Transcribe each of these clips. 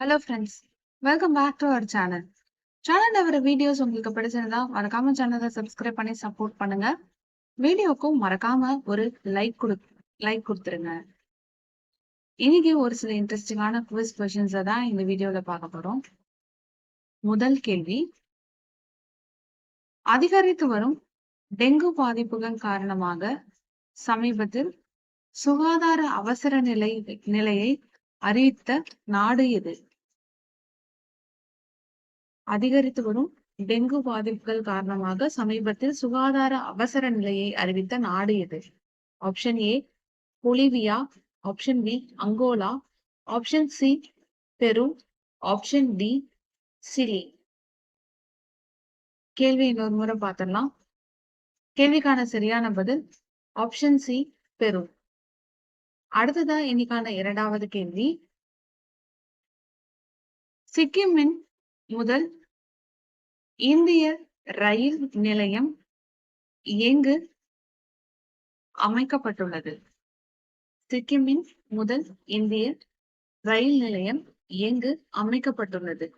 Hello friends welcome back to our channel சேனல்ல வர videos உங்களுக்கு பிடிச்சிருந்தா மறக்காம சேனலை சப்ஸ்கிரைப் பண்ணி சப்போர்ட் பண்ணுங்க. வீடியோக்கும் மறக்காம ஒரு லைக் கொடு லைக் கொடுத்துருங்க. இன்னைக்கு ஒரு சில இன்ட்ரெஸ்டிங்கான குவிஸ் கொஷின்ஸை தான் இந்த வீடியோவில் பார்க்க போகிறோம் முதல் கேள்வி. அதிகரித்து வரும் டெங்கு பாதிப்புகள் காரணமாக சமீபத்தில் சுகாதார அவசர நிலை நிலையை அறிவித்த நாடு எது? அதிகரித்து வரும் டெங்கு பாதிப்புகள் காரணமாக சமீபத்தில் சுகாதார அவசர நிலையை அறிவித்த நாடு எது? Option A Bolivia option B Angola option C Peru option D Chile கேள்வி இன்னொரு முறை பார்த்துடலாம். கேள்விக்கான சரியான பதில் ஆப்ஷன் சி பெரு அடுத்ததா இன்னைக்கான இரண்டாவது கேள்வி. சிக்கிமின் முதல் இந்திய ரயில் நிலையம் எங்கு அமைக்கப்பட்டுள்ளது? சிக்கிமின் முதல் இந்திய ரயில் நிலையம் எங்கு அமைக்கப்பட்டுள்ளது?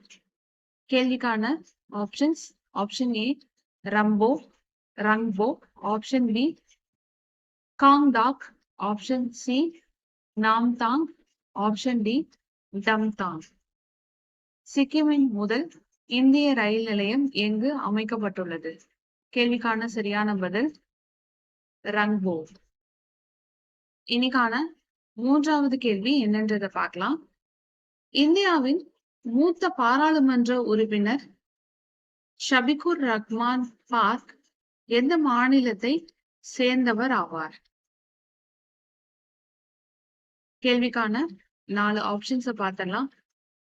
கேள்விக்கான options option A ரம்போ Rangpo option B Gangtok option C Namthang option D Damthang சிக்கிமின் முதல் இந்திய ரயில் நிலையம் எங்கு அமைக்கப்பட்டுள்ளது? கேள்விக்கான சரியான பதில் ரங்போ. இன்னைக்கான மூன்றாவது கேள்வி என்னன்றதை பார்க்கலாம். இந்தியாவின் மூத்த பாராளுமன்ற உறுப்பினர் ஷபிகுர் ரஹ்மான் பார்க் எந்த மாநிலத்தை சேர்ந்தவர் ஆவார்? கேள்விக்கான நாலு ஆப்ஷன்ஸை பார்த்தலாம்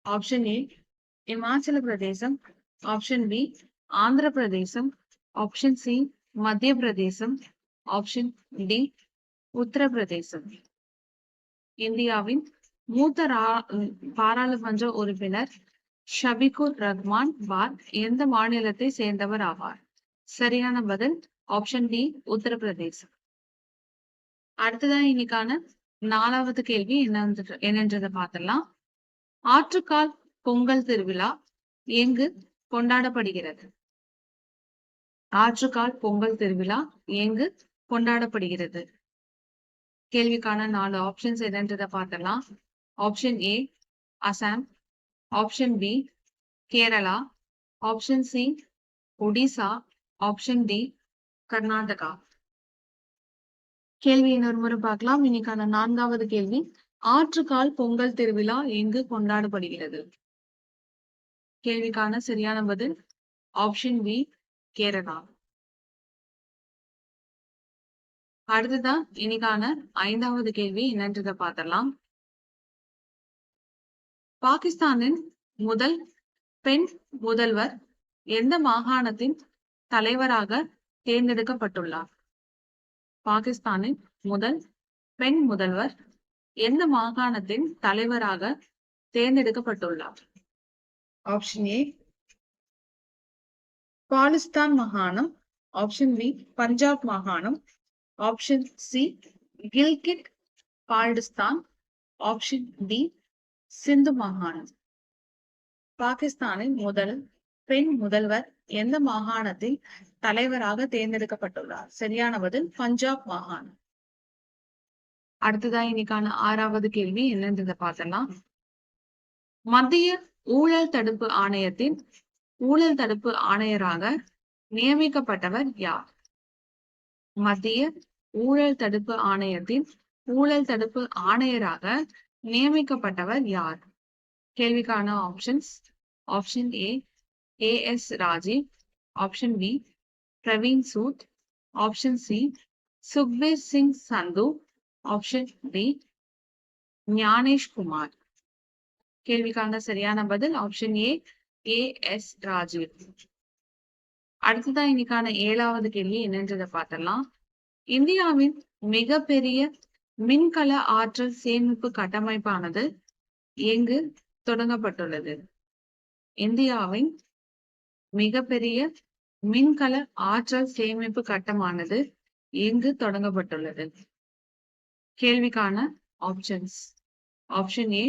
ஆப்ஷன் ஏ இமாச்சல பிரதேசம் ஆப்ஷன் பி ஆந்திர பிரதேசம் ஆப்ஷன் சி மத்திய பிரதேசம் ஆப்ஷன் டி உத்தரப்பிரதேசம் இந்தியாவின் மூத்த பாராளுமன்ற உறுப்பினர் ஷபிகுர் ரஹ்மான் பார் எந்த மாநிலத்தை சேர்ந்தவர் ஆவார்? சரியான பதில் ஆப்ஷன் டி உத்தரப்பிரதேசம் அடுத்ததான் இன்னைக்கான நாலாவது கேள்வி என்ன என்னன்றதை பார்த்துடலாம். ஆற்றுக்கால் பொங்கல் திருவிழா எங்கு கொண்டாடப்படுகிறது. ஆற்றுக்கால் பொங்கல் திருவிழா எங்கு கொண்டாடப்படுகிறது. கேள்விக்கான நாலு ஆப்ஷன்ஸ் என்னன்றதை பார்த்தலாம் option A Assam option B Kerala option C Odisha option D Karnataka கேள்வி இன்னொரு முறை பார்க்கலாம். இன்னைக்கான நான்காவது கேள்வி ஆற்றுக்கால் பொங்கல் திருவிழா எங்கு கொண்டாடப்படுகிறது. கேள்விக்கான சரியான பதில் ஆப்ஷன் பி கேரளா. அடுத்ததான் இன்னைக்கான ஐந்தாவது கேள்வி என்னன்றதை பார்த்தலாம் பாகிஸ்தானின் முதல் பெண் முதல்வர் எந்த மாகாணத்தின் தலைவராக தேர்ந்தெடுக்கப்பட்டுள்ளார்? பாகிஸ்தானின் முதல் பெண் முதல்வர் எந்த மாகாணத்தின் தலைவராக தேர்ந்தெடுக்கப்பட்டுள்ளார்? ஆப்ஷன் ஏ பாலிஸ்தான் மாகாணம் ஆப்ஷன் பி பஞ்சாப் மாகாணம் option C Gilgit Baltistan option D Sindh மாகாணம் பாகிஸ்தானின் முதல் பெண் முதல்வர் எந்த மாகாணத்தில் தலைவராக தேர்ந்தெடுக்கப்பட்டுள்ளார்? சரியான பதில் பஞ்சாப் மாகாணம். அடுத்ததா இன்னைக்கான ஆறாவது கேள்வி என்னன்றதை பார்த்தலாம் மத்திய ஊழல் தடுப்பு ஆணையத்தின் ஊழல் தடுப்பு ஆணையராக நியமிக்கப்பட்டவர் யார்? மத்திய ஊழல் தடுப்பு ஆணையத்தின் ஊழல் தடுப்பு ஆணையராக நியமிக்கப்பட்டவர் யார்? கேள்விக்கான options option A A S Rajeev option B Praveen Sood option C Sukhbir Singh Sandhu option D Gyanesh Kumar கேள்விக்கான சரியான பதில் option A A S Rajeev. அடுத்ததான் இன்னைக்கான ஏழாவது கேள்வி என்னன்றதை பார்த்தலாம் இந்தியாவின் மிகப்பெரிய மின்கல ஆற்றல் சேமிப்பு கட்டமைப்பானது எங்கு தொடங்கப்பட்டுள்ளது? இந்தியாவின் மிகப்பெரிய மின்கல ஆற்றல் சேமிப்பு கட்டமானது எங்கு தொடங்கப்பட்டுள்ளது? கேள்விக்கான options option A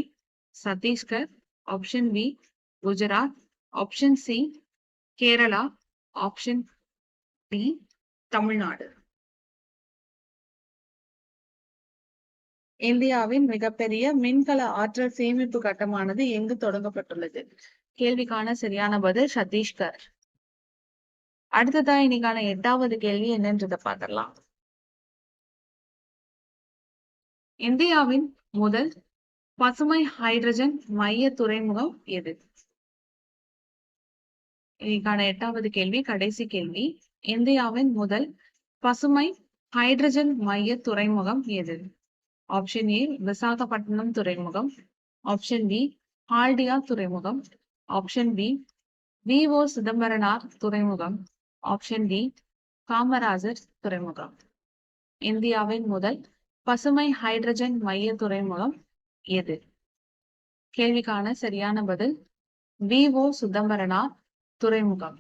Chhattisgarh option B Gujarat option C Kerala option D Tamil Nadu. இந்தியாவின் மிகப்பெரிய மின்கல ஆற்றல் சேமிப்பு கட்டமானது எங்கு தொடங்கப்பட்டுள்ளது? கேள்விக்கான சரியான பதில் சத்தீஸ்கர். அடுத்ததா இன்னைக்கான எட்டாவது கேள்வி என்னன்றதை பார்க்கலாம் இந்தியாவின் முதல் பசுமை ஹைட்ரஜன் மைய துறைமுகம் எது? இதற்கான எட்டாவது கேள்வி கடைசி கேள்வி. இந்தியாவின் முதல் பசுமை ஹைட்ரஜன் மைய துறைமுகம் எது? ஆப்ஷன் ஏ விசாகப்பட்டினம் துறைமுகம். ஆப்ஷன் பி ஹால்டியா துறைமுகம். ஆப்ஷன் பி ஓ சிதம்பரனார் துறைமுகம். ஆப்ஷன் டி காமராஜர் துறைமுகம். இந்தியாவின் முதல் பசுமை ஹைட்ரஜன் மைய துறைமுகம் எது? கேள்விக்கான சரியான பதில் விஓ சிதம்பரனார் துறைமுகம்.